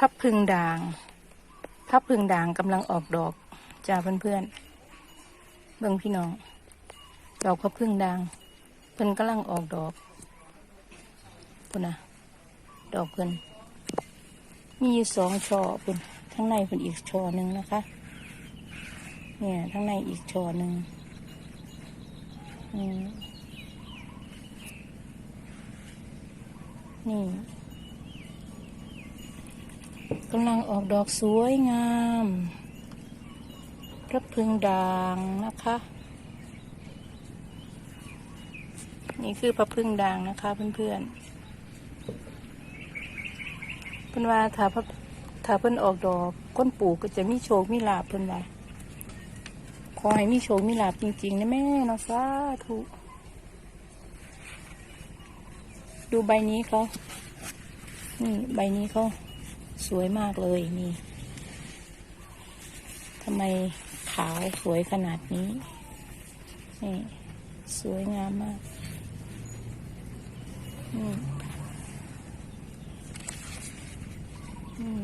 พับพึงด่าง พับพึงด่างกำลังออกดอกจ้าเพื่อนๆเบิ่งพี่น้อง ดอกพับพึงด่างเพิ่นกำลังออกดอกพุ่นนะดอกเพิ่นมีสองช่อพุ่นทั้งในเพิ่นอีกช่อหนึ่งนะคะ เนี่ยทั้งในอีกช่อหนึ่งอืมนี่ กำลังออกดอกสวยงามพระพึงด่างนะคะ นี่คือพระพึ่งด่างนะคะเพื่อนๆเพื่อนว่าถ้าพระถ้าเพิ่อนออกดอกก้นปูกก็จะมีโชคมีลาบเพิ่อนว่าขอให้มีโชคมีลาบจริงๆนะแม่เนาะสาธุดูใบนี้เขานี่ใบนี้เขา สวยมากเลยนี่ทำไมขาวสวยขนาดนี้นี่สวยงามมากอืมอืม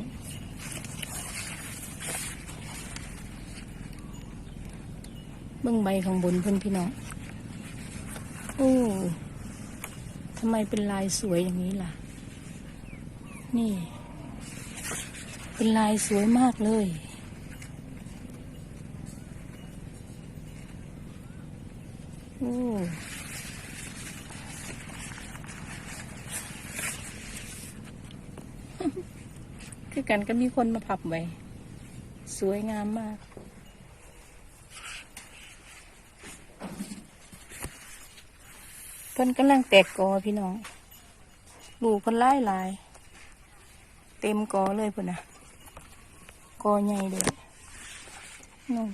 เบื้องใบของบนเพื่อนพี่น้องโอ้ทำไมเป็นลายสวยอย่างนี้ล่ะ นี่ เป็นลายสวยมากเลยโอ้คือกันก็มีคนมาพับไว้ สวยงามมากเพิ่นกำลังแตกกอพี่น้อง ลูกเพิ่นไล่ลาย เต็มกอเลยเพิ่นนะ กอใหญ่เลยนู่น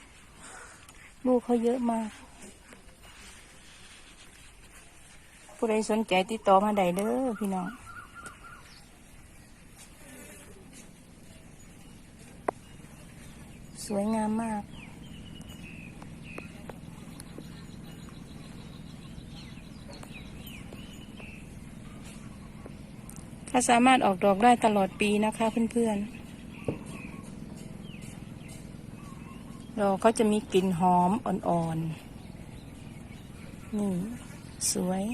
ลูกเขาเยอะมาก ผู้ใดสนใจติดต่อมาได้เด้อพี่น้องสวยงามมากถ้าสามารถออกดอกได้ตลอดปีนะคะเพื่อนๆ ดอกเขาจะมีกลิ่นหอมอ่อนๆ นี่ สวย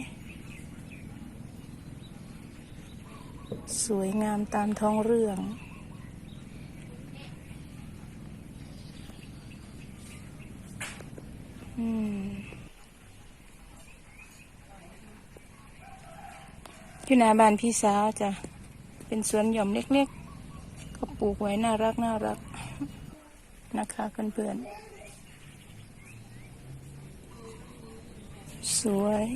สวยงามตามท้องเรื่อง อืมอยู่หน้าบ้านพี่สาวจ้ะ เป็นสวนหย่อมเล็กๆ ก็ปลูกไว้น่ารักน่ารัก นะคะเพื่อนๆ สวย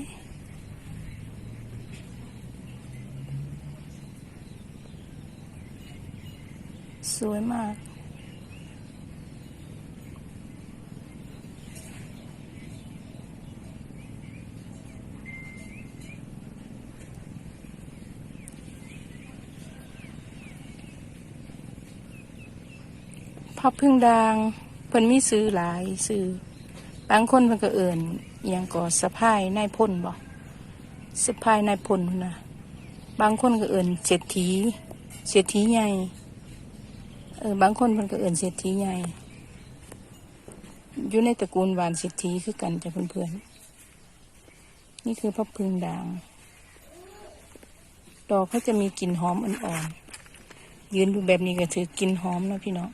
สวยมาก พับพึ่งดางเพิ่นมีซื้อหลายซื้อบางคนเพิ่นก็เอิ่นอหยังก่อสะพายนายพ่นบ่สะพายนายพ่นนะบางคนก็เอิ่นเศรษฐีเศรษฐีใหญ่เออบางคนเพิ่นก็เอิ่นเศรษฐีใหญ่อยู่ในตระกูลหวานเศรษฐีคือกันจ้ะเพื่อนๆนี่คือพับพึ่งด่าง ดอกเขาจะมีกลิ่นหอมอ่อนๆยืนดูแบบนี้ก็ถือกลิ่นหอมนะพี่น้อง